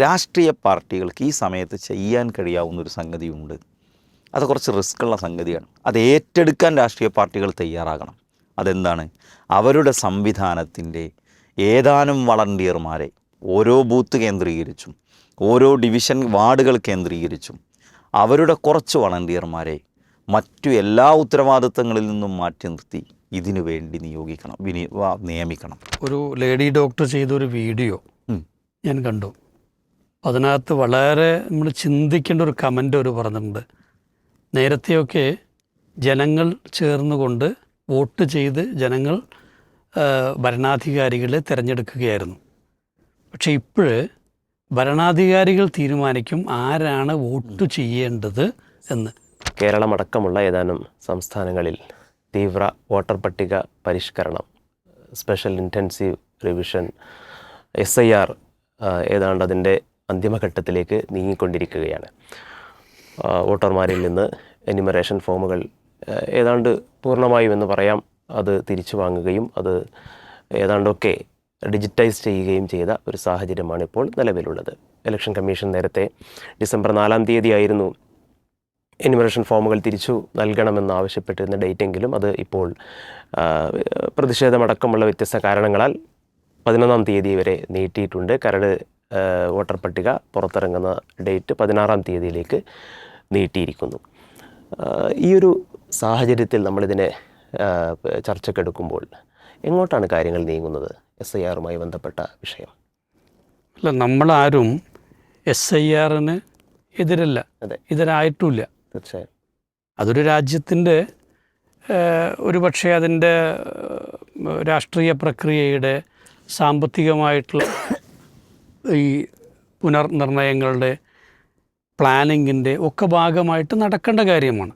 രാഷ്ട്രീയ പാർട്ടികൾക്ക് ഈ സമയത്ത് ചെയ്യാൻ കഴിയാവുന്ന ഒരു സംഗതിയുണ്ട്. അത് കുറച്ച് റിസ്ക്കുള്ള സംഗതിയാണ്. അത് ഏറ്റെടുക്കാൻ രാഷ്ട്രീയ പാർട്ടികൾ തയ്യാറാകണം. അതെന്താണ്? അവരുടെ സംവിധാനത്തിന്റെ ഏതാനും വളണ്ടിയർമാരെ ഓരോ ബൂത്ത് കേന്ദ്രീകരിച്ചും ഓരോ ഡിവിഷൻ വാർഡുകൾ കേന്ദ്രീകരിച്ചും അവരുടെ കുറച്ച് വളണ്ടിയർമാരെ മറ്റു എല്ലാ ഉത്തരവാദിത്തങ്ങളിൽ നിന്നും മാറ്റി നിർത്തി ഇതിനു വേണ്ടി നിയോഗിക്കണം വിനി നിയമിക്കണം. ഒരു ലേഡി ഡോക്ടർ ചെയ്തൊരു വീഡിയോ ഞാൻ കണ്ടു. അതിനകത്ത് വളരെ നമ്മൾ ചിന്തിക്കേണ്ട ഒരു കമന്റ് ഒരു പറഞ്ഞിട്ടുണ്ട്. നേരത്തെയൊക്കെ ജനങ്ങൾ ചേർന്നുകൊണ്ട് വോട്ട് ചെയ്ത് ജനങ്ങൾ ഭരണാധികാരികളെ തിരഞ്ഞെടുക്കുകയായിരുന്നു. പക്ഷേ ഇപ്പോൾ ഭരണാധികാരികൾ തീരുമാനിക്കും ആരാണ് വോട്ട് ചെയ്യേണ്ടത് എന്ന്. കേരളമടക്കമുള്ള ഏതാനും സംസ്ഥാനങ്ങളിൽ തീവ്ര വോട്ടർ പട്ടിക പരിഷ്കരണം special intensive revision S I R ഏതാണ്ട് അതിന്റെ അന്തിമഘട്ടത്തിലേക്ക് നീങ്ങിക്കൊണ്ടിരിക്കുകയാണ്. വോട്ടർമാരിൽ നിന്ന് എനിമറേഷൻ ഫോമുകൾ ഏതാണ്ട് പൂർണമായും എന്ന് പറയാം അത് തിരിച്ചു വാങ്ങുകയും അത് ഏതാണ്ടൊക്കെ ഡിജിറ്റൈസ് ചെയ്യുകയും ചെയ്ത ഒരു സാഹചര്യമാണ് ഇപ്പോൾ നിലവിലുള്ളത്. ഇലക്ഷൻ കമ്മീഷൻ നേരത്തെ ഡിസംബർ നാലാം തീയതിയായിരുന്നു എനിമറേഷൻ ഫോമുകൾ തിരിച്ചു നൽകണമെന്ന് ആവശ്യപ്പെട്ടിരുന്ന ഡേറ്റെങ്കിലും അത് ഇപ്പോൾ പ്രതിഷേധമടക്കമുള്ള വ്യത്യസ്ത കാരണങ്ങളാൽ പതിനൊന്നാം തീയതി വരെ നീട്ടിയിട്ടുണ്ട്. കരട് വോട്ടർ പട്ടിക പുറത്തിറങ്ങുന്ന ഡേറ്റ് പതിനാറാം തീയതിയിലേക്ക് നീട്ടിയിരിക്കുന്നു. ഈ ഒരു സാഹചര്യത്തിൽ നമ്മളിതിനെ ചർച്ചക്കെടുക്കുമ്പോൾ എങ്ങോട്ടാണ് കാര്യങ്ങൾ നീങ്ങുന്നത്? എസ് ഐ ആറുമായി ബന്ധപ്പെട്ട വിഷയം. അല്ല നമ്മളാരും എസ് ഐ ആറിന് എതിരല്ല. അതെ. എതിരായിട്ടുമില്ല തീർച്ചയായും. അതൊരു രാജ്യത്തിന്റെ ഒരു പക്ഷേ അതിന്റെ രാഷ്ട്രീയ പ്രക്രിയയുടെ സാമ്പത്തികമായിട്ടുള്ള ഈ പുനർനിർണയങ്ങളുടെ പ്ലാനിങ്ങിന്റെ ഒക്കെ ഭാഗമായിട്ട് നടക്കേണ്ട കാര്യമാണ്.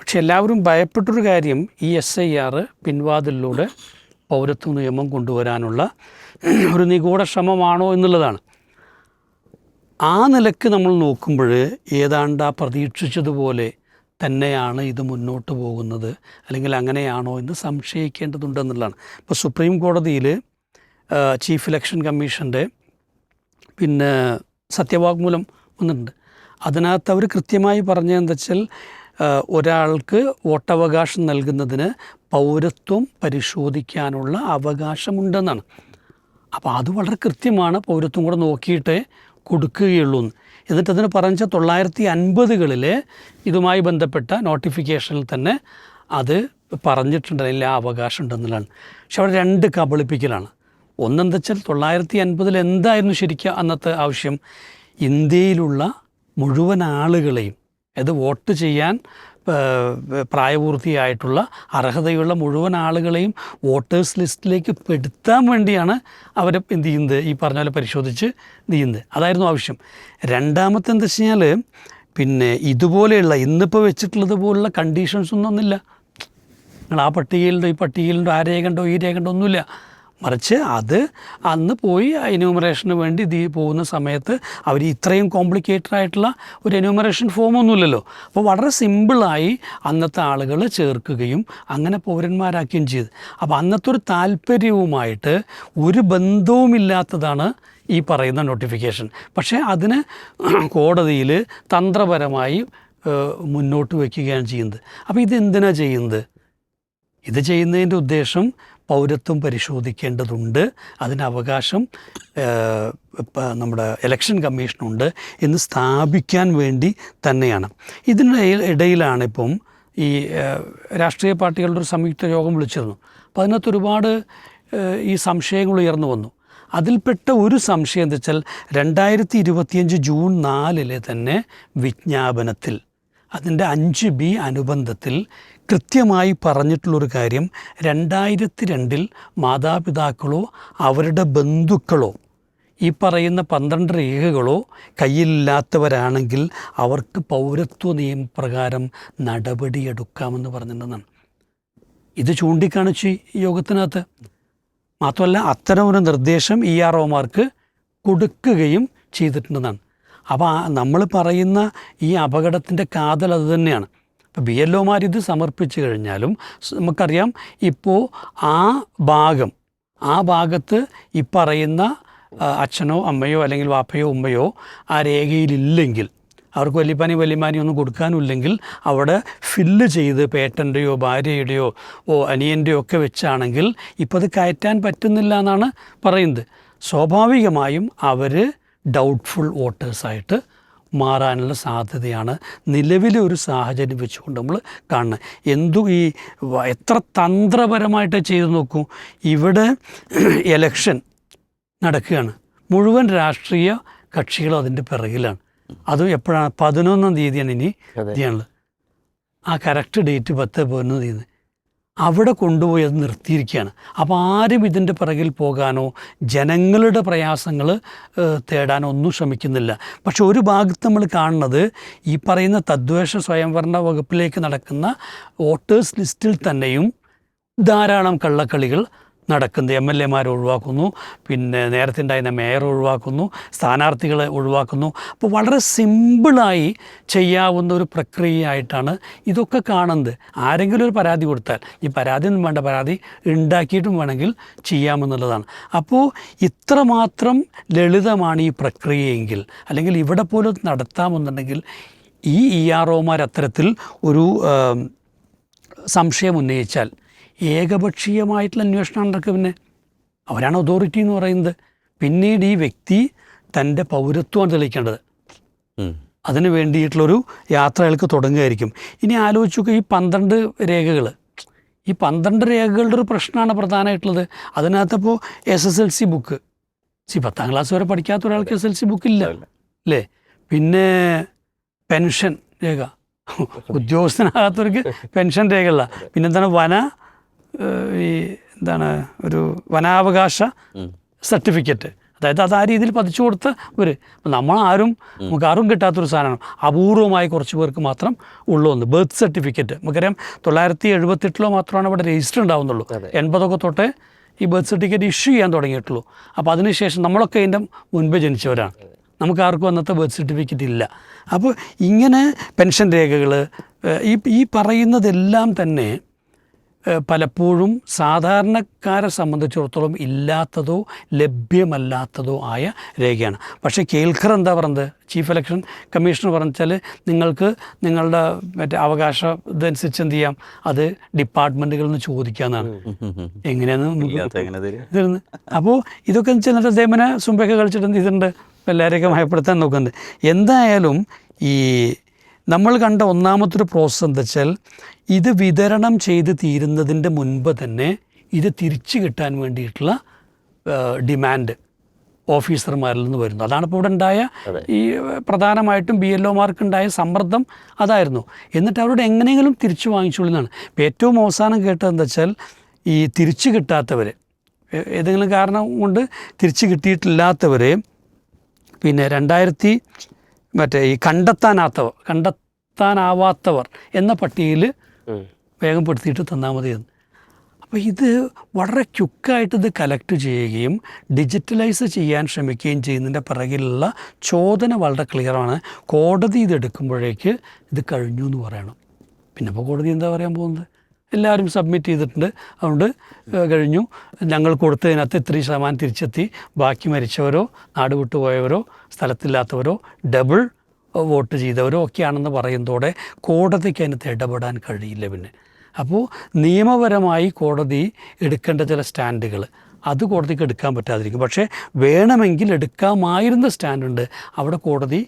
പക്ഷെ എല്ലാവരും ഭയപ്പെട്ടൊരു കാര്യം ഈ എസ് ഐ ആർ പിൻവാതിലൂടെ പൗരത്വ നിയമം കൊണ്ടുവരാനുള്ള ഒരു നിഗൂഢ ശ്രമമാണോ എന്നുള്ളതാണ്. ആ നിലയ്ക്ക് നമ്മൾ നോക്കുമ്പോൾ ഏതാണ്ട് ആ പ്രതീക്ഷിച്ചതുപോലെ തന്നെയാണ് ഇത് മുന്നോട്ട് പോകുന്നത്. അല്ലെങ്കിൽ അങ്ങനെയാണോ എന്ന് സംശയിക്കേണ്ടതുണ്ടെന്നുള്ളതാണ് ഇപ്പോൾ സുപ്രീം കോടതിയിൽ ചീഫ് ഇലക്ഷൻ കമ്മീഷന്റെ പിന്നെ സത്യവാങ്മൂലം വന്നിട്ടുണ്ട്. അതിനകത്ത് അവർ കൃത്യമായി പറഞ്ഞതെന്താ വെച്ചാൽ ഒരാൾക്ക് വോട്ടവകാശം നൽകുന്നതിന് പൗരത്വം പരിശോധിക്കാനുള്ള അവകാശമുണ്ടെന്നാണ്. അപ്പോൾ അത് വളരെ കൃത്യമാണ് പൗരത്വം കൂടെ നോക്കിയിട്ടേ കൊടുക്കുകയുള്ളൂ എന്ന് എന്നിട്ട് അതിന് പറഞ്ഞ തൊള്ളായിരത്തി അൻപതുകളിൽ ഇതുമായി ബന്ധപ്പെട്ട നോട്ടിഫിക്കേഷനിൽ തന്നെ അത് പറഞ്ഞിട്ടുണ്ടെങ്കിൽ ആ അവകാശം ഉണ്ടെന്നുള്ളതാണ് പക്ഷെ അവിടെ രണ്ട് കബളിപ്പിക്കലാണ്. ഒന്നെന്താ വെച്ചാൽ തൊള്ളായിരത്തി അൻപതിൽ എന്തായിരുന്നു ശരിക്കും അന്നത്തെ ആവശ്യം? ഇന്ത്യയിലുള്ള മുഴുവൻ ആളുകളെയും അത് വോട്ട് ചെയ്യാൻ പ്രായപൂർത്തിയായിട്ടുള്ള അർഹതയുള്ള മുഴുവൻ ആളുകളെയും വോട്ടേഴ്സ് ലിസ്റ്റിലേക്ക് പെടുത്താൻ വേണ്ടിയാണ് അവർ എന്ത് ചെയ്യുന്നത്? ഈ പറഞ്ഞ പോലെ പരിശോധിച്ച് എന്ത് അതായിരുന്നു ആവശ്യം. രണ്ടാമത്തെ എന്താ വെച്ച് കഴിഞ്ഞാൽ പിന്നെ ഇതുപോലെയുള്ള ഇന്നിപ്പോൾ വെച്ചിട്ടുള്ളത് പോലുള്ള കണ്ടീഷൻസ് ഒന്നും ഒന്നുമില്ല. നിങ്ങൾ ആ പട്ടികയിലുണ്ടോ? ഈ പട്ടികയിലുണ്ടോ? ആ രേഖ ഉണ്ടോ ഈ രേഖ ഉണ്ടോ ഒന്നുമില്ല. മറിച്ച് അത് അന്ന് പോയി എന്യൂമറേഷന് വേണ്ടി ഇത് പോകുന്ന സമയത്ത് അവർ ഇത്രയും കോംപ്ലിക്കേറ്റഡ് ആയിട്ടുള്ള ഒരു എന്യൂമറേഷൻ ഫോമൊന്നുമില്ലല്ലോ അപ്പോൾ വളരെ സിമ്പിളായി അന്നത്തെ ആളുകൾ ചേർക്കുകയും അങ്ങനെ പൗരന്മാരാക്കുകയും ചെയ്തു. അപ്പോൾ അന്നത്തെ ഒരു താല്പര്യവുമായിട്ട് ഒരു ബന്ധവുമില്ലാത്തതാണ് ഈ പറയുന്ന നോട്ടിഫിക്കേഷൻ പക്ഷേ അതിന് കോടതിയിൽ തന്ത്രപരമായി മുന്നോട്ട് വയ്ക്കുകയാണ് ചെയ്യുന്നത്. അപ്പോൾ ഇത് എന്തിനാണ് ചെയ്യുന്നത്? ഇത് ചെയ്യുന്നതിന്റെ ഉദ്ദേശം പൗരത്വം പരിശോധിക്കേണ്ടതുണ്ട്. അതിന് അവകാശം നമ്മുടെ ഇലക്ഷൻ കമ്മീഷനുണ്ട് എന്ന് സ്ഥാപിക്കാൻ വേണ്ടി തന്നെയാണ്. ഇതിന് ഇടയിലാണ് ഇപ്പം ഈ രാഷ്ട്രീയ പാർട്ടികളുടെ ഒരു സംയുക്ത യോഗം വിളിച്ചിരുന്നു. അപ്പോൾ അതിനകത്ത് ഒരുപാട് ഈ സംശയങ്ങൾ ഉയർന്നു വന്നു. അതിൽപ്പെട്ട ഒരു സംശയം എന്താ വെച്ചാൽ രണ്ടായിരത്തി ഇരുപത്തിയഞ്ച് ജൂൺ നാലിലെ തന്നെ വിജ്ഞാപനത്തിൽ അതിന്റെ അഞ്ച് ബി അനുബന്ധത്തിൽ കൃത്യമായി പറഞ്ഞിട്ടുള്ളൊരു കാര്യം രണ്ടായിരത്തി രണ്ടിൽ മാതാപിതാക്കളോ അവരുടെ ബന്ധുക്കളോ ഈ പറയുന്ന പന്ത്രണ്ട് രേഖകളോ കയ്യിലില്ലാത്തവരാണെങ്കിൽ അവർക്ക് പൗരത്വ നിയമപ്രകാരം നടപടിയെടുക്കാമെന്ന് പറഞ്ഞിട്ടുണ്ടെന്നാണ്. ഇത് ചൂണ്ടിക്കാണിച്ച് യോഗത്തിനകത്ത്. മാത്രമല്ല അത്തരം ഒരു നിർദ്ദേശം ഇ ആർ ഒമാർക്ക് കൊടുക്കുകയും ചെയ്തിട്ടുണ്ടെന്നാണ്. അപ്പോൾ നമ്മൾ പറയുന്ന ഈ അപകടത്തിന്റെ കാതൽ അത് തന്നെയാണ്. ഇപ്പോൾ ബി എൽ ഇത് സമർപ്പിച്ചു കഴിഞ്ഞാലും നമുക്കറിയാം ഇപ്പോൾ ആ ഭാഗം ആ ഭാഗത്ത് ഈ പറയുന്ന അച്ഛനോ അമ്മയോ അല്ലെങ്കിൽ വാപ്പയോ ഉമ്മയോ ആ രേഖയിലില്ലെങ്കിൽ അവർക്ക് വലിയപ്പാനി വലിയമാനി ഒന്നും കൊടുക്കാനില്ലെങ്കിൽ അവിടെ ഫില്ല് ചെയ്ത് പേട്ടന്റെയോ ഭാര്യയുടെയോ ഓ അനിയന്റെയോ ഒക്കെ വെച്ചാണെങ്കിൽ ഇപ്പോൾ അത് കയറ്റാൻ പറ്റുന്നില്ല എന്നാണ് പറയുന്നത്. സ്വാഭാവികമായും അവർ ഡൗട്ട്ഫുൾ വോട്ടേഴ്സായിട്ട് മാറാനുള്ള സാധ്യതയാണ്. നിലവിലെ ഒരു സാഹചര്യം വെച്ചുകൊണ്ട് നമ്മൾ കാണുന്നത് എന്തു ഈ എത്ര തന്ത്രപരമായിട്ട് ചെയ്തു നോക്കൂ. ഇവിടെ എലക്ഷൻ നടക്കുകയാണ്. മുഴുവൻ രാഷ്ട്രീയ കക്ഷികളും അതിന്റെ പിറകിലാണ്. അതും എപ്പോഴാണ്? പതിനൊന്നാം തീയതിയാണ് ഇനി അതെ. ആ കറക്റ്റ് ഡേറ്റ് പത്ത് പതിനൊന്ന് തീയതി. അവിടെ കൊണ്ടുപോയി അത് നിർത്തിയിരിക്കുകയാണ്. അപ്പോൾ ആരും ഇതിന്റെ പിറകിൽ പോകാനോ ജനങ്ങളുടെ പ്രയാസങ്ങൾ തേടാനോ ഒന്നും ശ്രമിക്കുന്നില്ല. പക്ഷെ ഒരു ഭാഗത്ത് നമ്മൾ കാണുന്നത് ഈ പറയുന്ന തദ്ദേശ സ്വയംഭരണ വകുപ്പിലേക്ക് നടക്കുന്ന വോട്ടേഴ്സ് ലിസ്റ്റിൽ തന്നെയും ധാരാളം കള്ളക്കളികൾ നടക്കുന്നത് എം എൽ എമാരെ ഒഴിവാക്കുന്നു. പിന്നെ നേരത്തെ ഉണ്ടായിരുന്ന മേയർ ഒഴിവാക്കുന്നു. സ്ഥാനാർത്ഥികളെ ഒഴിവാക്കുന്നു. അപ്പോൾ വളരെ സിമ്പിളായി ചെയ്യാവുന്ന ഒരു പ്രക്രിയയായിട്ടാണ് ഇതൊക്കെ കാണുന്നത്. ആരെങ്കിലും ഒരു പരാതി കൊടുത്താൽ ഈ പരാതി ഒന്നും വേണ്ട പരാതി ഉണ്ടാക്കിയിട്ടും വേണമെങ്കിൽ ചെയ്യാമെന്നുള്ളതാണ്. അപ്പോൾ ഇത്രമാത്രം ലളിതമാണ് ഈ പ്രക്രിയയെങ്കിൽ അല്ലെങ്കിൽ ഇവിടെ പോലും നടത്താമെന്നുണ്ടെങ്കിൽ ഈ ഇ ആർ ഒമാർ അത്തരത്തിൽ ഒരു സംശയം ഉന്നയിച്ചാൽ ഏകപക്ഷീയമായിട്ടുള്ള അന്വേഷണം നടക്കുക പിന്നെ. അവരാണ് അതോറിറ്റി എന്ന് പറയുന്നത്. പിന്നീട് ഈ വ്യക്തി തന്റെ പൗരത്വമാണ് തെളിയിക്കേണ്ടത്. അതിന് വേണ്ടിയിട്ടുള്ളൊരു യാത്ര അയാൾക്ക് തുടങ്ങുകയായിരിക്കും. ഇനി ആലോചിച്ച് നോക്കുക ഈ പന്ത്രണ്ട് രേഖകൾ. ഈ പന്ത്രണ്ട് രേഖകളുടെ ഒരു പ്രശ്നമാണ് പ്രധാനമായിട്ടുള്ളത്. അതിനകത്തപ്പോൾ S S L C book C പത്താം ക്ലാസ് വരെ പഠിക്കാത്ത ഒരാൾക്ക് എസ് എൽ സി ബുക്ക് ഇല്ല. അല്ലേ? പിന്നെ പെൻഷൻ രേഖ. ഉദ്യോഗസ്ഥനാകാത്തവർക്ക് പെൻഷൻ രേഖയുള്ള പിന്നെന്താണ്? വന ഈ എന്താണ് ഒരു വനാവകാശ സർട്ടിഫിക്കറ്റ്. അതായത് അത് ആ രീതിയിൽ പതിച്ചു കൊടുത്ത ഒരു നമ്മളാരും നമുക്ക് ആരും കിട്ടാത്തൊരു സാധനമാണ്. അപൂർവമായി കുറച്ച് പേർക്ക് മാത്രം ഉള്ളൂ ഒന്ന് ബർത്ത് സർട്ടിഫിക്കറ്റ്. നമുക്കറിയാം തൊള്ളായിരത്തി എഴുപത്തെട്ടിലോ മാത്രമാണ് ഇവിടെ രജിസ്റ്റർ ഉണ്ടാവുന്നുള്ളൂ. എൺപതൊക്കെ തൊട്ടേ ഈ ബർത്ത് സർട്ടിഫിക്കറ്റ് ഇഷ്യൂ ചെയ്യാൻ തുടങ്ങിയിട്ടുള്ളൂ. അപ്പോൾ അതിനുശേഷം നമ്മളൊക്കെ അതിന്റെ മുൻപേ ജനിച്ചവരാണ്. നമുക്ക് ആർക്കും അന്നത്തെ ബർത്ത് സർട്ടിഫിക്കറ്റ് ഇല്ല. അപ്പോൾ ഇങ്ങനെ പെൻഷൻ രേഖകൾ ഈ ഈ പറയുന്നതെല്ലാം തന്നെ പലപ്പോഴും സാധാരണക്കാരെ സംബന്ധിച്ചിടത്തോളം ഇല്ലാത്തതോ ലഭ്യമല്ലാത്തതോ ആയ രേഖയാണ്. പക്ഷേ കേൾക്കർ എന്താ പറയുന്നത്? ചീഫ് ഇലക്ഷൻ കമ്മീഷണർ പറഞ്ഞാൽ നിങ്ങൾക്ക് നിങ്ങളുടെ മറ്റേ അവകാശം ഇതനുസരിച്ച് എന്ത് ചെയ്യാം? അത് ഡിപ്പാർട്ട്മെന്റുകളിൽ നിന്ന് ചോദിക്കാമെന്നാണ് എങ്ങനെയാണെന്ന് അപ്പോൾ ഇതൊക്കെ എന്നിട്ട് ദേമന സുമ്പൊക്കെ കളിച്ചിട്ട് എന്ത് ചെയ്തിട്ടുണ്ട് എല്ലാവരെയൊക്കെ ഭയപ്പെടുത്താൻ നോക്കുന്നുണ്ട്. എന്തായാലും ഈ നമ്മൾ കണ്ട ഒന്നാമത്തൊരു പ്രോസസ് പ്രോസസ്സ് എന്താ വെച്ചാൽ ഇത് വിതരണം ചെയ്ത് തീരുന്നതിന്റെ മുൻപ് തന്നെ ഇത് തിരിച്ചു കിട്ടാൻ വേണ്ടിയിട്ടുള്ള ഡിമാൻഡ് ഓഫീസർമാരിൽ നിന്ന് വരുന്നു. അതാണ് ഇപ്പോൾ ഇവിടെ ഉണ്ടായ ഈ പ്രധാനമായിട്ടും ബി എൽ ഒമാർക്കുണ്ടായ സമ്മർദ്ദം അതായിരുന്നു. എന്നിട്ട് അവരോട് എങ്ങനെയെങ്കിലും തിരിച്ചു വാങ്ങിച്ചോളൂ എന്നാണ്. ഇപ്പോൾ ഏറ്റവും അവസാനം കേട്ടത് എന്താ വെച്ചാൽ ഈ തിരിച്ചു കിട്ടാത്തവർ ഏതെങ്കിലും കാരണം കൊണ്ട് തിരിച്ചു കിട്ടിയിട്ടില്ലാത്തവരെ പിന്നെ രണ്ടായിരത്തി മറ്റേ ഈ കണ്ടെത്താനാത്തവർ കണ്ടെത്താനാവാത്തവർ എന്ന പട്ടികയിൽ വേഗം വേഗപ്പെടുത്തിയിട്ട് തന്നാൽ മതി എന്ന്. അപ്പോൾ ഇത് വളരെ ക്യുക്കായിട്ട് ഇത് കലക്ട് ചെയ്യുകയും ഡിജിറ്റലൈസ് ചെയ്യാൻ ശ്രമിക്കുകയും ചെയ്യുന്നതിന്റെ പിറകിലുള്ള ചോദന വളരെ ക്ലിയറാണ് കോടതി ഇതെടുക്കുമ്പോഴേക്ക് ഇത് കഴിഞ്ഞു എന്ന് പറയണം. പിന്നെ ഇപ്പോൾ കോടതി എന്താ പറയാൻ പോകുന്നത്? എല്ലാവരും സബ്മിറ്റ് ചെയ്തിട്ടുണ്ട്. അതുകൊണ്ട് കഴിഞ്ഞു. ഞങ്ങൾ കൊടുത്തതിനകത്ത് ഇത്രയും ശതമാനം തിരിച്ചെത്തി. ബാക്കി മരിച്ചവരോ നാട് വിട്ടുപോയവരോ സ്ഥലത്തില്ലാത്തവരോ ഡബിൾ വോട്ട് ചെയ്തവരോ ഒക്കെയാണെന്ന് പറയുന്നതോടെ കോടതിക്ക് അതിനകത്ത് ഇടപെടാൻ കഴിയില്ല പിന്നെ. അപ്പോൾ നിയമപരമായി കോടതി എടുക്കേണ്ട ചില സ്റ്റാൻഡുകൾ അത് കോടതിക്ക് എടുക്കാൻ പറ്റാതിരിക്കും. പക്ഷേ വേണമെങ്കിൽ എടുക്കാമായിരുന്ന സ്റ്റാൻഡുണ്ട്. അവിടെ കോടതി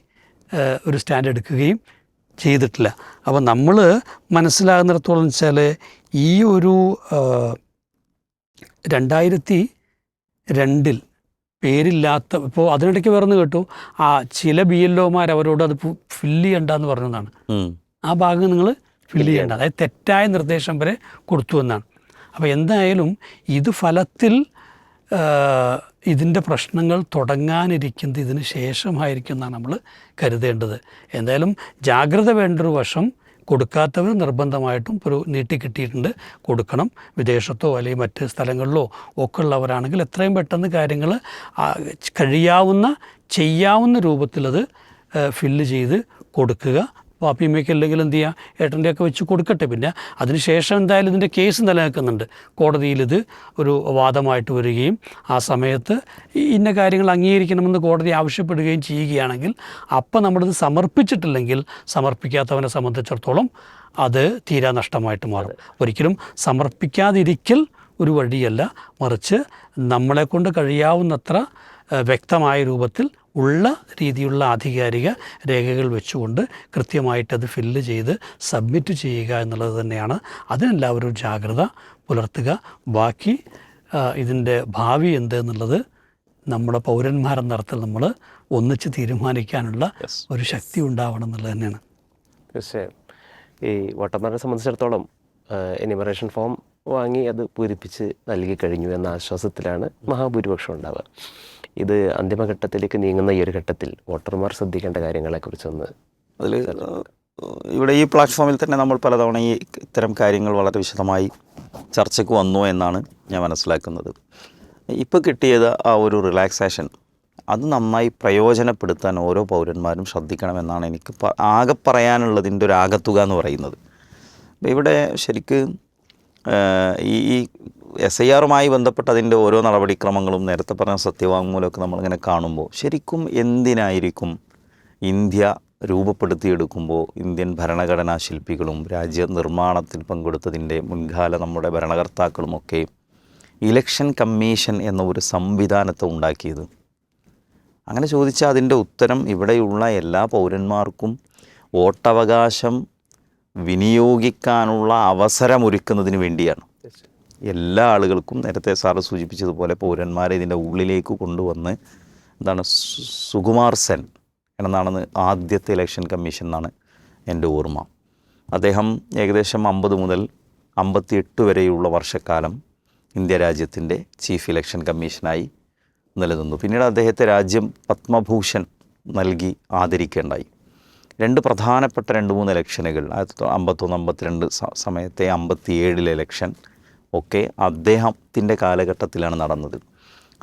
ഒരു സ്റ്റാൻഡ് എടുക്കുകയും ചെയ്തിട്ടില്ല. അപ്പോൾ നമ്മൾ മനസ്സിലാകുന്നിടത്തോളം വെച്ചാൽ ഈ ഒരു രണ്ടായിരത്തി രണ്ടിൽ പേരില്ലാത്ത ഇപ്പോൾ അതിനിടയ്ക്ക് വേറൊന്ന് കേട്ടു. ആ ചില ബി എൽ ഒമാർ അവരോട് അത് ഫില്ല് ചെയ്യണ്ടെന്ന് പറഞ്ഞതാണ്. ആ ഭാഗം നിങ്ങൾ ഫില്ല് ചെയ്യേണ്ട. അതായത് തെറ്റായ നിർദ്ദേശം വരെ കൊടുത്തു എന്നാണ്. അപ്പോൾ എന്തായാലും ഇത് ഫലത്തിൽ ഇതിന്റെ പ്രശ്നങ്ങൾ തുടങ്ങാനിരിക്കുന്നത് ഇതിന് ശേഷമായിരിക്കും എന്നാണ് നമ്മൾ കരുതേണ്ടത്. എന്തായാലും ജാഗ്രത വേണ്ടൊരു വശം കൊടുക്കാത്തവർ നിർബന്ധമായിട്ടും ഒരു നീട്ടിക്കിട്ടിയിട്ടുണ്ട് കൊടുക്കണം. വിദേശത്തോ അല്ലെങ്കിൽ മറ്റ് സ്ഥലങ്ങളിലോ ഒക്കെ ഉള്ളവരാണെങ്കിൽ എത്രയും പെട്ടെന്ന് കാര്യങ്ങൾ കഴിയാവുന്ന ചെയ്യാവുന്ന രൂപത്തിലത് ഫില്ല് ചെയ്ത് കൊടുക്കുക. വാപ്പിയമ്മയ്ക്ക് അല്ലെങ്കിൽ എന്ത് ചെയ്യുക ഏട്ടന്റെയൊക്കെ വെച്ച് കൊടുക്കട്ടെ. പിന്നെ അതിനുശേഷം എന്തായാലും ഇതിന്റെ കേസ് നിലനിൽക്കുന്നുണ്ട്. കോടതിയിൽ ഇത് ഒരു വാദമായിട്ട് വരികയും ആ സമയത്ത് ഇന്ന കാര്യങ്ങൾ അംഗീകരിക്കണമെന്ന് കോടതി ആവശ്യപ്പെടുകയും ചെയ്യുകയാണെങ്കിൽ അപ്പം നമ്മളിത് സമർപ്പിച്ചിട്ടില്ലെങ്കിൽ സമർപ്പിക്കാത്തവനെ സംബന്ധിച്ചിടത്തോളം അത് തീരാ നഷ്ടമായിട്ട് മാറും. ഒരിക്കലും സമർപ്പിക്കാതിരിക്കൽ ഒരു വഴിയല്ല. മറിച്ച് നമ്മളെക്കൊണ്ട് കഴിയാവുന്നത്ര വ്യക്തമായ രൂപത്തിൽ ഉള്ള രീതിയിലുള്ള ആധികാരിക രേഖകൾ വെച്ചുകൊണ്ട് കൃത്യമായിട്ടത് ഫില്ല് ചെയ്ത് സബ്മിറ്റ് ചെയ്യുക എന്നുള്ളത് തന്നെയാണ്. അതിനെല്ലാവരും ജാഗ്രത പുലർത്തുക. ബാക്കി ഇതിന്റെ ഭാവി എന്തെന്നുള്ളത് നമ്മുടെ പൗരന്മാരെന്ന അർത്ഥത്തിൽ നമ്മൾ ഒന്നിച്ച് തീരുമാനിക്കാനുള്ള ഒരു ശക്തി ഉണ്ടാവണം എന്നുള്ളത് തന്നെയാണ്. തീർച്ചയായും. ഈ വട്ടന്മാരെ സംബന്ധിച്ചിടത്തോളം എനിമറേഷൻ ഫോം വാങ്ങി അത് പൂരിപ്പിച്ച് നൽകി കഴിഞ്ഞു എന്ന ആശ്വാസത്തിലാണ് മഹാഭൂരിപക്ഷം ഉണ്ടാവുക. ഇത് അന്തിമഘട്ടത്തിലേക്ക് നീങ്ങുന്ന ഈ ഒരു ഘട്ടത്തിൽ വോട്ടർമാർ ശ്രദ്ധിക്കേണ്ട കാര്യങ്ങളെക്കുറിച്ചൊന്ന് അതിൽ ഇവിടെ ഈ പ്ലാറ്റ്ഫോമിൽ തന്നെ നമ്മൾ പലതവണ ഈ ഇത്തരം കാര്യങ്ങൾ വളരെ വിശദമായി ചർച്ചയ്ക്ക് വന്നു എന്നാണ് ഞാൻ മനസ്സിലാക്കുന്നത്. ഇപ്പോൾ കിട്ടിയത് ആ ഒരു റിലാക്സേഷൻ. അത് നന്നായി പ്രയോജനപ്പെടുത്താൻ ഓരോ പൗരന്മാരും ശ്രദ്ധിക്കണമെന്നാണ് എനിക്ക് ആകെ പറയാനുള്ളതിന്റെ ഒരു ആകത്തുക എന്ന് പറയുന്നത്. ഇവിടെ ശരിക്ക് ഈ എസ് ഐ ആറുമായി ബന്ധപ്പെട്ട് അതിന്റെ ഓരോ നടപടിക്രമങ്ങളും നേരത്തെ പറഞ്ഞ സത്യവാങ്മൂലമൊക്കെ നമ്മളിങ്ങനെ കാണുമ്പോൾ ശരിക്കും എന്തിനായിരിക്കും ഇന്ത്യ രൂപപ്പെടുത്തിയെടുക്കുമ്പോൾ ഇന്ത്യൻ ഭരണഘടനാ ശില്പികളും രാജ്യ നിർമ്മാണത്തിൽ പങ്കെടുത്തതിന്റെ മുൻകാല നമ്മുടെ ഭരണകർത്താക്കളുമൊക്കെ ഇലക്ഷൻ കമ്മീഷൻ എന്ന ഒരു സംവിധാനത്തെ ഉണ്ടാക്കിയത്. അങ്ങനെ ചോദിച്ചാൽ അതിന്റെ ഉത്തരം ഇവിടെയുള്ള എല്ലാ പൗരന്മാർക്കും വോട്ടവകാശം വിനിയോഗിക്കാനുള്ള അവസരമൊരുക്കുന്നതിന് വേണ്ടിയാണ്. എല്ലാ ആളുകൾക്കും നേരത്തെ സാറ് സൂചിപ്പിച്ചതുപോലെ പൗരന്മാരെ ഇതിന്റെ ഉള്ളിലേക്ക് കൊണ്ടുവന്ന് എന്താണ് സുകുമാർ സെൻ എന്നാണെന്ന് ആദ്യത്തെ ഇലക്ഷൻ കമ്മീഷൻ എന്നാണ് എന്റെ ഓർമ്മ. അദ്ദേഹം ഏകദേശം അമ്പത് മുതൽ അമ്പത്തിയെട്ട് വരെയുള്ള വർഷക്കാലം ഇന്ത്യ രാജ്യത്തിന്റെ ചീഫ് ഇലക്ഷൻ കമ്മീഷനായി നിലനിന്നു. പിന്നീട് അദ്ദേഹത്തെ രാജ്യം പത്മഭൂഷൺ നൽകി ആദരിക്കേണ്ടായി. രണ്ട് പ്രധാനപ്പെട്ട രണ്ട് മൂന്ന് ഇലക്ഷനുകൾ ആയിരത്തി അമ്പത്തൊന്ന് അമ്പത്തിരണ്ട് സമയത്തെ അമ്പത്തിയേഴിലെ ഇലക്ഷൻ ഒക്കെ അദ്ദേഹത്തിന്റെ കാലഘട്ടത്തിലാണ് നടന്നത്.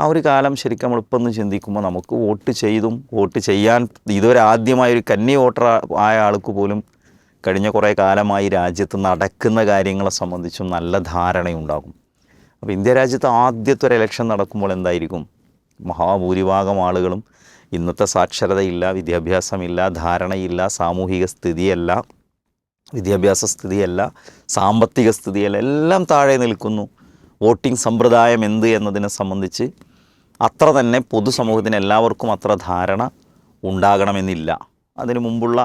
ആ ഒരു കാലം ശരിക്കും നമ്മളിപ്പോൾ ഒന്ന് ചിന്തിക്കുമ്പോൾ നമുക്ക് വോട്ട് ചെയ്തും വോട്ട് ചെയ്യാൻ ഇതുവരെ ആദ്യമായ ഒരു കന്നി വോട്ടർ ആയ ആൾക്ക് പോലും കഴിഞ്ഞ കുറേ കാലമായി രാജ്യത്ത് നടക്കുന്ന കാര്യങ്ങളെ സംബന്ധിച്ചും നല്ല ധാരണയുണ്ടാകും. അപ്പോൾ ഇന്ത്യ രാജ്യത്ത് ആദ്യത്തെ ഒരു ഇലക്ഷൻ നടക്കുമ്പോൾ എന്തായിരിക്കും? മഹാഭൂരിഭാഗം ആളുകളും ഇന്നത്തെ സാക്ഷരതയില്ല വിദ്യാഭ്യാസമില്ല ധാരണയില്ല സാമൂഹിക സ്ഥിതിയല്ല. വിദ്യാഭ്യാസ സ്ഥിതിയല്ല സാമ്പത്തിക സ്ഥിതിയല്ല എല്ലാം താഴെ നിൽക്കുന്നു. വോട്ടിംഗ് സമ്പ്രദായം എന്ത് എന്നതിനെ സംബന്ധിച്ച് അത്ര തന്നെ പൊതുസമൂഹത്തിന് എല്ലാവർക്കും അത്ര ധാരണ ഉണ്ടാകണമെന്നില്ല. അതിന് മുമ്പുള്ള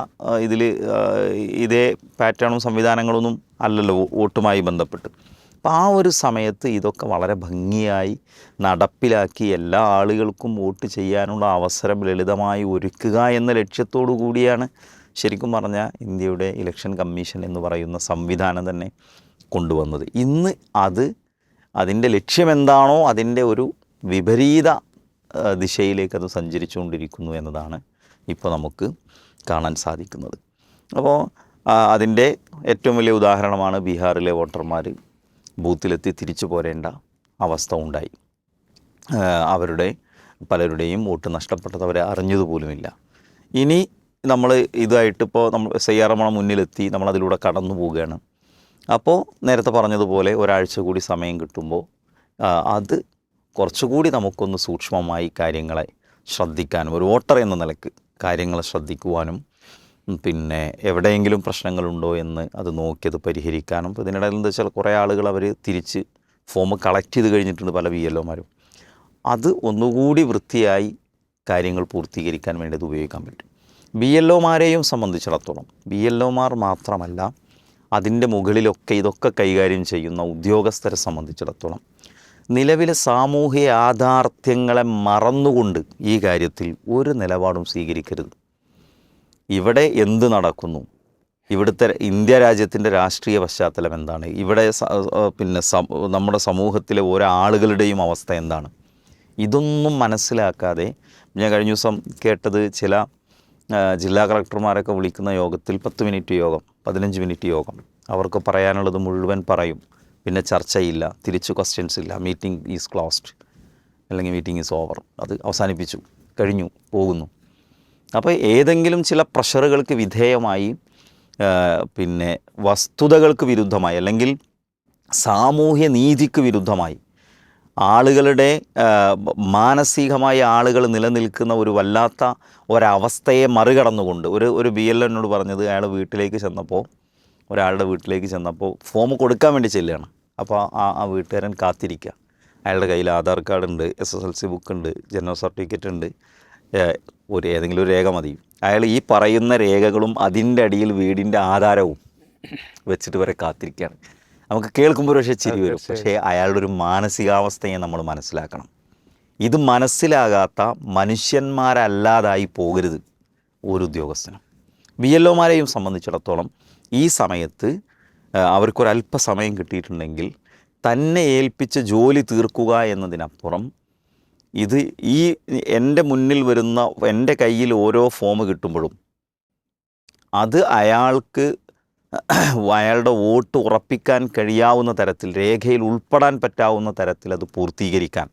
ഇതിൽ ഇതേ പാറ്റേണും സംവിധാനങ്ങളൊന്നും അല്ലല്ലോ വോട്ടുമായി ബന്ധപ്പെട്ട്. അപ്പം ആ ഒരു സമയത്ത് ഇതൊക്കെ വളരെ ഭംഗിയായി നടപ്പിലാക്കി എല്ലാ ആളുകൾക്കും വോട്ട് ചെയ്യാനുള്ള അവസരം ലളിതമായി ഒരുക്കുക എന്ന ലക്ഷ്യത്തോടു കൂടിയാണ് ശരിക്കും പറഞ്ഞാൽ ഇന്ത്യയുടെ ഇലക്ഷൻ കമ്മീഷൻ എന്ന് പറയുന്ന സംവിധാനം തന്നെ കൊണ്ടുവന്നത്. ഇന്ന് അത് അതിന്റെ ലക്ഷ്യമെന്താണോ അതിന്റെ ഒരു വിപരീത ദിശയിലേക്ക് അത് സഞ്ചരിച്ചുകൊണ്ടിരിക്കുന്നു എന്നതാണ് ഇപ്പോൾ നമുക്ക് കാണാൻ സാധിക്കുന്നത്. അപ്പോൾ അതിന്റെ ഏറ്റവും വലിയ ഉദാഹരണമാണ് ബീഹാറിലെ വോട്ടർമാർ ബൂത്തിലെത്തി തിരിച്ചു പോരേണ്ട അവസ്ഥ ഉണ്ടായി. അവരുടെ പലരുടെയും വോട്ട് നഷ്ടപ്പെട്ടത് അവരെ അറിഞ്ഞതുപോലുമില്ല ഇനി നമ്മൾ ഇതായിട്ട് ഇപ്പോൾ നമ്മൾ നമ്മളെ മുന്നിലെത്തി നമ്മളതിലൂടെ കടന്നു പോവുകയാണ്. അപ്പോൾ നേരത്തെ പറഞ്ഞതുപോലെ ഒരാഴ്ച കൂടി സമയം കിട്ടുമ്പോൾ അത് കുറച്ചുകൂടി നമുക്കൊന്ന് സൂക്ഷ്മമായി കാര്യങ്ങളെ ശ്രദ്ധിക്കാനും ഒരു വോട്ടർ എന്ന നിലയ്ക്ക് കാര്യങ്ങൾ ശ്രദ്ധിക്കുവാനും പിന്നെ എവിടെയെങ്കിലും പ്രശ്നങ്ങളുണ്ടോ എന്ന് അത് നോക്കി അത് പരിഹരിക്കാനും ഇപ്പോൾ ഇതിനിടയിൽ എന്താ വെച്ചാൽ കുറേ ആളുകൾ അവർ തിരിച്ച് ഫോം കളക്ട് ചെയ്ത് കഴിഞ്ഞിട്ടുണ്ട് പല വി എൽ ഒമാരും. അത് ഒന്നുകൂടി വൃത്തിയായി കാര്യങ്ങൾ പൂർത്തീകരിക്കാൻ വേണ്ടി അത് ഉപയോഗിക്കാൻ പറ്റും. ബി എൽ ഒമാരെയും സംബന്ധിച്ചിടത്തോളം ബി എൽ ഒമാർ മാത്രമല്ല അതിന്റെ മുകളിലൊക്കെ ഇതൊക്കെ കൈകാര്യം ചെയ്യുന്ന ഉദ്യോഗസ്ഥരെ സംബന്ധിച്ചിടത്തോളം നിലവിലെ സാമൂഹ്യ യാഥാർത്ഥ്യങ്ങളെ മറന്നുകൊണ്ട് ഈ കാര്യത്തിൽ ഒരു നിലപാടും സ്വീകരിക്കരുത്. ഇവിടെ എന്ത് നടക്കുന്നു? ഇവിടുത്തെ ഇന്ത്യ രാജ്യത്തിന്റെ രാഷ്ട്രീയ പശ്ചാത്തലം എന്താണ്? ഇവിടെ പിന്നെ നമ്മുടെ സമൂഹത്തിലെ ഓരോ ആളുകളുടെയും അവസ്ഥ എന്താണ്? ഇതൊന്നും മനസ്സിലാക്കാതെ ഞാൻ കഴിഞ്ഞ ദിവസം കേട്ടത് ചില ജില്ലാ കളക്ടർമാരൊക്കെ വിളിക്കുന്ന യോഗത്തിൽ പത്ത് മിനിറ്റ് യോഗം പതിനഞ്ച് മിനിറ്റ് യോഗം. അവർക്ക് പറയാനുള്ളത് മുഴുവൻ പറയും. പിന്നെ ചർച്ചയില്ല തിരിച്ചു ക്വസ്റ്റ്യൻസ് ഇല്ല. മീറ്റിംഗ് ഈസ് ക്ലോസ്ഡ് അല്ലെങ്കിൽ മീറ്റിംഗ് ഈസ് ഓവർ അത് അവസാനിപ്പിച്ചു. കഴിഞ്ഞു. പോകുന്നു. അപ്പോൾ ഏതെങ്കിലും ചില പ്രഷറുകൾക്ക് വിധേയമായി പിന്നെ വസ്തുതകൾക്ക് വിരുദ്ധമായി അല്ലെങ്കിൽ സാമൂഹ്യ നീതിക്ക് വിരുദ്ധമായി ആളുകളുടെ മാനസികമായ ആളുകൾ നിലനിൽക്കുന്ന ഒരു വല്ലാത്ത ഒരവസ്ഥയെ മറികടന്നുകൊണ്ട് ഒരു ഒരു ബി എൽ എന്നോട് പറഞ്ഞത് അയാൾ വീട്ടിലേക്ക് ചെന്നപ്പോൾ ഒരാളുടെ വീട്ടിലേക്ക് ചെന്നപ്പോൾ ഫോം കൊടുക്കാൻ വേണ്ടി ചെല്ലുകയാണ് അപ്പോൾ ആ ആ വീട്ടുകാരൻ കാത്തിരിക്കുക അയാളുടെ കയ്യിൽ ആധാർ കാർഡ് ഉണ്ട് S S L C book ഉണ്ട് ജനറൽ സർട്ടിഫിക്കറ്റ് ഉണ്ട് ഒരു ഏതെങ്കിലും ഒരു രേഖ മതി. അയാൾ ഈ പറയുന്ന രേഖകളും അതിന്റെ അടിയിൽ വീടിന്റെ ആധാരവും വെച്ചിട്ട് വരെ കാത്തിരിക്കുകയാണ് നമുക്ക് കേൾക്കുമ്പോൾ പക്ഷേ ചിരി വരും. പക്ഷേ അയാളുടെ ഒരു മാനസികാവസ്ഥയെ നമ്മൾ മനസ്സിലാക്കണം. ഇത് മനസ്സിലാകാത്ത മനുഷ്യന്മാരല്ലാതായി പോകരുത് ഒരു ഉദ്യോഗസ്ഥനും. വി എൽ ഒമാരെയും സംബന്ധിച്ചിടത്തോളം ഈ സമയത്ത് അവർക്കൊരല്പസമയം കിട്ടിയിട്ടുണ്ടെങ്കിൽ തന്നെ ഏൽപ്പിച്ച ജോലി തീർക്കുക എന്നതിനപ്പുറം ഇത് ഈ എന്റെ മുന്നിൽ വരുന്ന എന്റെ കയ്യിൽ ഓരോ ഫോം കിട്ടുമ്പോഴും അത് അയാൾക്ക് അയാളുടെ വോട്ട് ഉറപ്പിക്കാൻ കഴിയാവുന്ന തരത്തിൽ രേഖയിൽ ഉൾപ്പെടാൻ പറ്റാവുന്ന തരത്തിൽ അത് പൂർത്തീകരിക്കാൻ.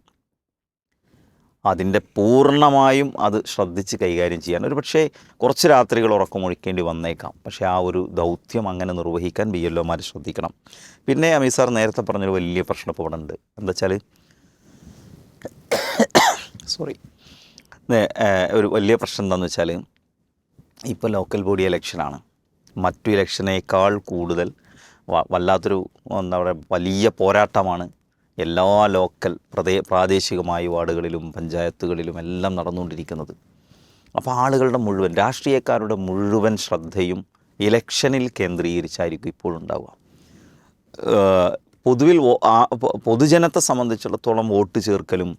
അതിന്റെ പൂർണമായും അത് ശ്രദ്ധിച്ച് കൈകാര്യം ചെയ്യാൻ. ഒരു പക്ഷേ കുറച്ച് രാത്രികൾ ഉറക്കമൊഴിക്കേണ്ടി വന്നേക്കാം. പക്ഷേ ആ ഒരു ദൗത്യം അങ്ങനെ നിർവഹിക്കാൻ ബി എൽ ഒമാർ ശ്രദ്ധിക്കണം. പിന്നെ അമീർ സാർ നേരത്തെ പറഞ്ഞൊരു വലിയ പ്രശ്നം ഇപ്പോൾ ഉണ്ട്. എന്താ വെച്ചാൽ സോറി ഒരു വലിയ പ്രശ്നം എന്താണെന്ന് വെച്ചാൽ ഇപ്പോൾ ലോക്കൽ ബോഡി ഇലക്ഷനാണ്. മറ്റു ഇലക്ഷനേക്കാൾ കൂടുതൽ വല്ലാത്തൊരു എന്താ പറയുക വലിയ പോരാട്ടമാണ് എല്ലാ ലോക്കൽ പ്രദേ പ്രാദേശികമായ വാർഡുകളിലും പഞ്ചായത്തുകളിലും എല്ലാം നടന്നുകൊണ്ടിരിക്കുന്നത്. അപ്പോൾ ആളുകളുടെ മുഴുവൻ രാഷ്ട്രീയക്കാരുടെ മുഴുവൻ ശ്രദ്ധയും ഇലക്ഷനിൽ കേന്ദ്രീകരിച്ചായിരിക്കും ഇപ്പോഴുണ്ടാവുക പൊതുവിൽ പൊതുജനത്തെ സംബന്ധിച്ചിടത്തോളം വോട്ട് ചേർക്കലും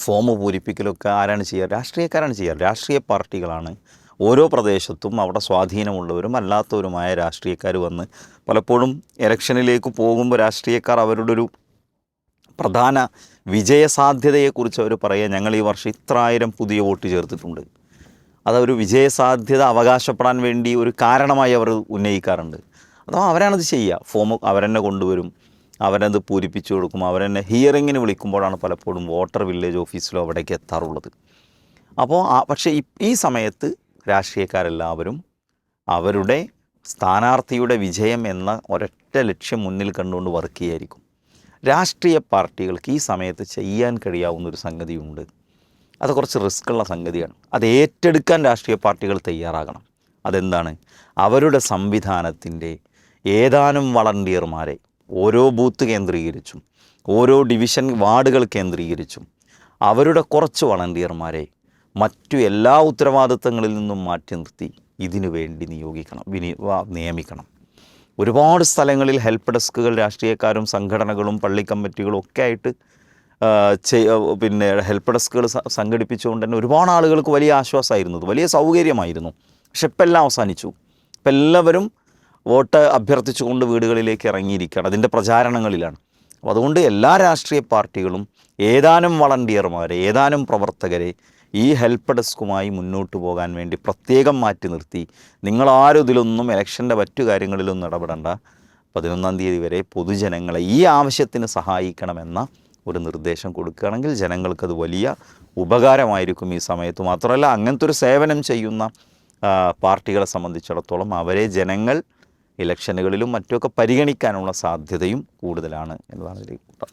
ഫോം പൂരിപ്പിക്കലൊക്കെ ആരാണ് ചെയ്യുക രാഷ്ട്രീയക്കാരാണ് ചെയ്യുക രാഷ്ട്രീയ പാർട്ടികളാണ് ഓരോ പ്രദേശത്തും അവിടെ സ്വാധീനമുള്ളവരും അല്ലാത്തവരുമായ രാഷ്ട്രീയക്കാർ വന്ന് പലപ്പോഴും ഇലക്ഷനിലേക്ക് പോകുമ്പോൾ രാഷ്ട്രീയക്കാർ അവരുടെ ഒരു പ്രധാന വിജയസാധ്യതയെക്കുറിച്ച് അവർ പറയുക ഞങ്ങൾ ഈ വർഷം ഇത്രായിരം പുതിയ വോട്ട് ചേർത്തിട്ടുണ്ട്. അതൊരു വിജയസാധ്യത അവകാശപ്പെടാൻ വേണ്ടി ഒരു കാരണമായി അവർ ഉന്നയിക്കാറുണ്ട്. അഥവാ അവരാണത് ചെയ്യുക. ഫോം അവരെന്നെ കൊണ്ടുവരും അവരത് പൂരിപ്പിച്ചു കൊടുക്കും അവരെന്നെ ഹിയറിങ്ങിന് വിളിക്കുമ്പോഴാണ് പലപ്പോഴും വോട്ടർ വില്ലേജ് ഓഫീസിലോ അവിടേക്ക് എത്താറുള്ളത്. അപ്പോൾ പക്ഷേ ഈ സമയത്ത് രാഷ്ട്രീയക്കാരെല്ലാവരും അവരുടെ സ്ഥാനാർത്ഥിയുടെ വിജയം എന്ന ഒരൊറ്റ ലക്ഷ്യം മുന്നിൽ കണ്ടുകൊണ്ട് വർക്ക് ചെയ്യായിരിക്കും. രാഷ്ട്രീയ പാർട്ടികൾക്ക് ഈ സമയത്ത് ചെയ്യാൻ കഴിയാവുന്ന ഒരു സംഗതിയുണ്ട്. അത് കുറച്ച് റിസ്ക് ഉള്ള സംഗതിയാണ്. അത് ഏറ്റെടുക്കാൻ രാഷ്ട്രീയ പാർട്ടികൾ തയ്യാറാകണം. അതെന്താണ്? അവരുടെ സംവിധാനത്തിന്റെ ഏതാനും വളണ്ടിയർമാരെ ഓരോ ബൂത്ത് കേന്ദ്രീകരിച്ചും ഓരോ ഡിവിഷൻ വാർഡുകൾ കേന്ദ്രീകരിച്ചും അവരുടെ കുറച്ച് വളണ്ടിയർമാരെ മറ്റു എല്ലാ ഉത്തരവാദിത്തങ്ങളിൽ നിന്നും മാറ്റി നിർത്തി ഇതിനു വേണ്ടി നിയോഗിക്കണം വിനി നിയമിക്കണം. ഒരുപാട് സ്ഥലങ്ങളിൽ ഹെൽപ്പ് ഡെസ്കുകൾ രാഷ്ട്രീയക്കാരും സംഘടനകളും പള്ളി കമ്മിറ്റികളും ഒക്കെ ആയിട്ട് പിന്നെ ഹെൽപ്പ് ഡെസ്കുകൾ സംഘടിപ്പിച്ചുകൊണ്ട് തന്നെ ഒരുപാട് ആളുകൾക്ക് വലിയ ആശ്വാസമായിരുന്നു വലിയ സൗകര്യമായിരുന്നു. പക്ഷെ ഇപ്പം എല്ലാം അവസാനിച്ചു. ഇപ്പം എല്ലാവരും വോട്ട് അഭ്യർത്ഥിച്ചുകൊണ്ട് വീടുകളിലേക്ക് ഇറങ്ങിയിരിക്കുകയാണ് അതിന്റെ പ്രചാരണങ്ങളിലാണ്. അപ്പോൾ അതുകൊണ്ട് എല്ലാ രാഷ്ട്രീയ പാർട്ടികളും ഏതാനും വളണ്ടിയർമാരെ ഏതാനും പ്രവർത്തകരെ ഈ ഹെൽപ്പ് ഡെസ്കുമായി മുന്നോട്ട് പോകാൻ വേണ്ടി പ്രത്യേകം മാറ്റി നിർത്തി. നിങ്ങളാരും ഇതിലൊന്നും ഇലക്ഷന്റെ മറ്റു കാര്യങ്ങളിലൊന്നും ഇടപെടേണ്ട. പതിനൊന്നാം തീയതി വരെ പൊതുജനങ്ങളെ ഈ ആവശ്യത്തിന് സഹായിക്കണമെന്ന ഒരു നിർദ്ദേശം കൊടുക്കുകയാണെങ്കിൽ ജനങ്ങൾക്കത് വലിയ ഉപകാരമായിരിക്കും ഈ സമയത്ത്. മാത്രമല്ല അങ്ങനത്തെ ഒരു സേവനം ചെയ്യുന്ന പാർട്ടികളെ സംബന്ധിച്ചിടത്തോളം അവരെ ജനങ്ങൾ ഇലക്ഷനുകളിലും മറ്റുമൊക്കെ പരിഗണിക്കാനുള്ള സാധ്യതയും കൂടുതലാണ് എന്നതാണ് ഇതിൽ കൂട്ടം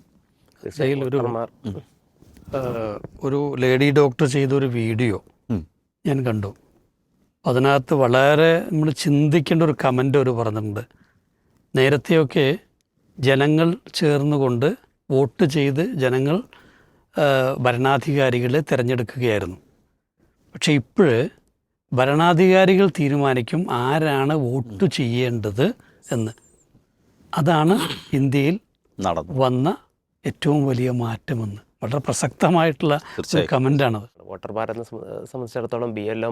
ഇതിൽ ഒരു ലേഡി ഡോക്ടർ ചെയ്തൊരു വീഡിയോ ഞാൻ കണ്ടു. അതിനകത്ത് വളരെ നമ്മൾ ചിന്തിക്കേണ്ട ഒരു കമന്റ് ഒരു പറഞ്ഞിട്ടുണ്ട്. നേരത്തെയൊക്കെ ജനങ്ങൾ ചേർന്നുകൊണ്ട് വോട്ട് ചെയ്ത് ജനങ്ങൾ ഭരണാധികാരികളെ തിരഞ്ഞെടുക്കുകയായിരുന്നു. പക്ഷേ ഇപ്പോൾ ഭരണാധികാരികൾ തീരുമാനിക്കും ആരാണ് വോട്ട് ചെയ്യേണ്ടത് എന്ന്. അതാണ് ഇന്ത്യയിൽ വന്ന ഏറ്റവും വലിയ മാറ്റമെന്ന്. വളരെ പ്രസക്തമായിട്ടുള്ള. കമന്റാണത് വോട്ടർ ഭാരതിനെ സംബ- സംബന്ധിച്ചിടത്തോളം ബി എൽ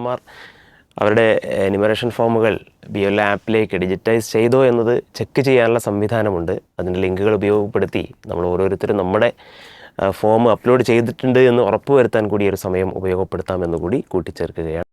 അവരുടെ എനിമറേഷൻ ഫോമുകൾ ബി എൽ ആപ്പിലേക്ക് ഡിജിറ്റൈസ് ചെയ്തോ എന്നത് ചെക്ക് ചെയ്യാനുള്ള സംവിധാനമുണ്ട്. അതിന്റെ ലിങ്കുകൾ ഉപയോഗപ്പെടുത്തി നമ്മൾ ഓരോരുത്തരും നമ്മുടെ ഫോം അപ്ലോഡ് ചെയ്തിട്ടുണ്ട് എന്ന് ഉറപ്പുവരുത്താൻ കൂടി ഒരു സമയം ഉപയോഗപ്പെടുത്താമെന്ന് കൂടി കൂട്ടിച്ചേർക്കുകയാണ്.